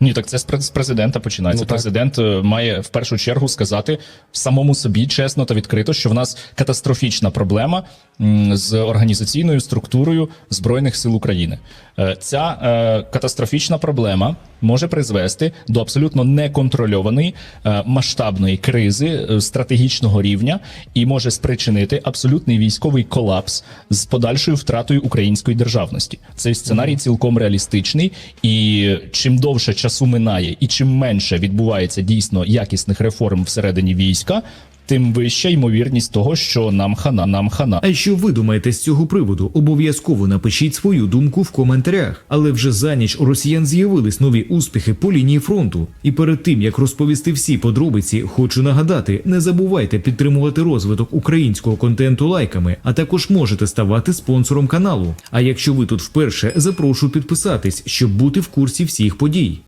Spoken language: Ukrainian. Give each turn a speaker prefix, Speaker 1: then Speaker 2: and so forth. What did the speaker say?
Speaker 1: Ні, так це з президента починається.
Speaker 2: Ну.
Speaker 1: Президент е, має в першу чергу сказати самому собі чесно та відкрито, що в нас катастрофічна проблема з організаційною структурою збройних сил України. Е, Ця е, катастрофічна проблема може призвести до абсолютно неконтрольованої е, масштабної кризи е, стратегічного рівня і може спричинити абсолютний військовий колапс з подальшою втратою української державності. Цей сценарій цілком реалістичний, і чим довше часу минає, і чим менше відбувається дійсно якісних реформ всередині війська, тим вища ймовірність того, що нам хана, нам хана.
Speaker 3: А що ви думаєте з цього приводу? Обов'язково напишіть свою думку в коментарях. Але вже за ніч у росіян з'явились нові успіхи по лінії фронту. І перед тим як розповісти всі подробиці, хочу нагадати: не забувайте підтримувати розвиток українського контенту лайками, а також можете ставати спонсором каналу. А якщо ви тут вперше, запрошую підписатись, щоб бути в курсі всіх подій.